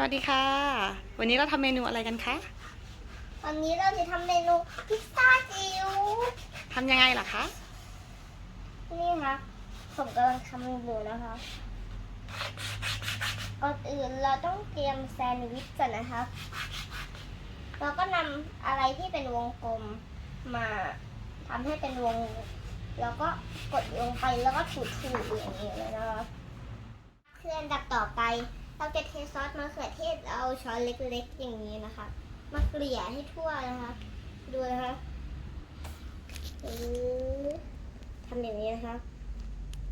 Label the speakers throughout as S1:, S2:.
S1: สวัสดีค่ะ วันนี้เราทำเมนูอะไรกันคะ
S2: วันนี้เราจะทำเมนูพิซซ่าจิ๋ว
S1: ทำยังไงล่ะคะ
S2: นี่ค่ะผมกำลังทำอยู่นะคะก่อนอื่นเราต้องเตรียมแซนด์วิชก่อนนะคะเราก็นำอะไรที่เป็นวงกลมมาทำให้เป็นวง แล้วก็กดลงไปแล้วก็ถูๆอย่างนี้เลยนะคะคืออันดับต่อไป เราจะเทซอสมะเขือเทศเอาช้อนเล็กๆอย่างนี้นะคะ มาเกลี่ยให้ทั่วนะคะ ดูนะคะอือทำอย่างนี้นะคะ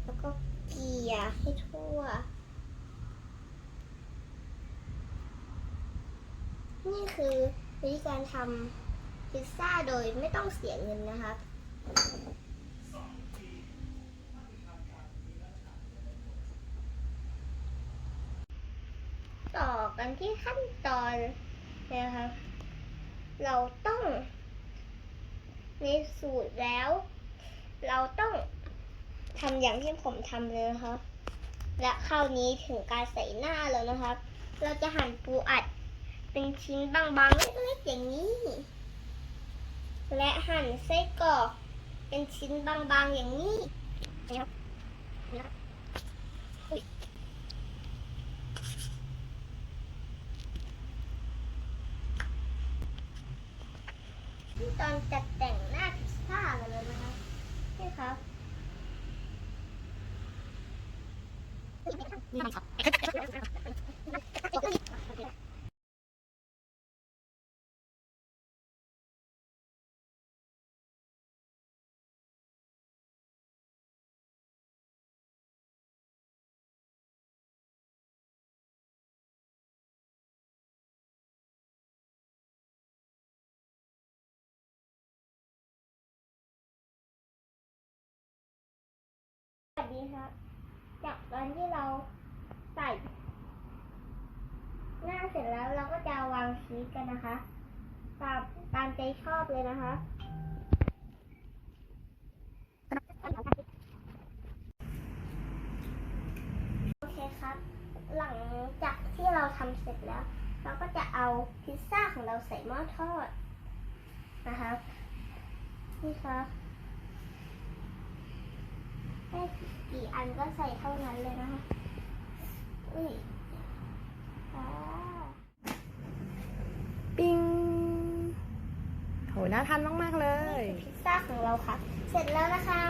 S2: แล้วก็เกลี่ยให้ทั่ว นี่คือวิธีการทำพิซซ่าโดยไม่ต้องเสียเงินนะคะ กันที่ขั้นตอนนะคะเราต้องมีสูตรแล้ว เราต้องทำอย่างที่ผมทำเลยนะคะและคราวนี้ถึงการใส่หน้าแล้วนะครับ เราจะหั่นปูอัดเป็นชิ้นบางๆเล็กๆอย่างนี้ และหั่นไส้กรอกเป็นชิ้นบางๆอย่างนี้นะครับนะอุ๊ยขั้น ตอนจัดแต่งหน้าพิซซ่ากันเลยนะคะนี่ครับ
S1: นี่ครับ
S2: สวัสดีครับ จากตอนที่เราใส่หน้าเสร็จแล้วเราก็จะวางชีสกันนะคะ ตามตามใจชอบเลยนะคะโอเคครับ หลังจากที่เราทำเสร็จแล้ว เราก็จะเอาพิซซ่าของเราใส่หม้อทอดนะคะนี่ครับ ได้กี่อันก็ใส่เท่านั้นเลยนะคะอุ้ยอ่า
S1: ปิ้งโหน่าทานมาก ๆ เลย
S2: พิซซ่าของเราค่ะ เสร็จแล้วนะคะ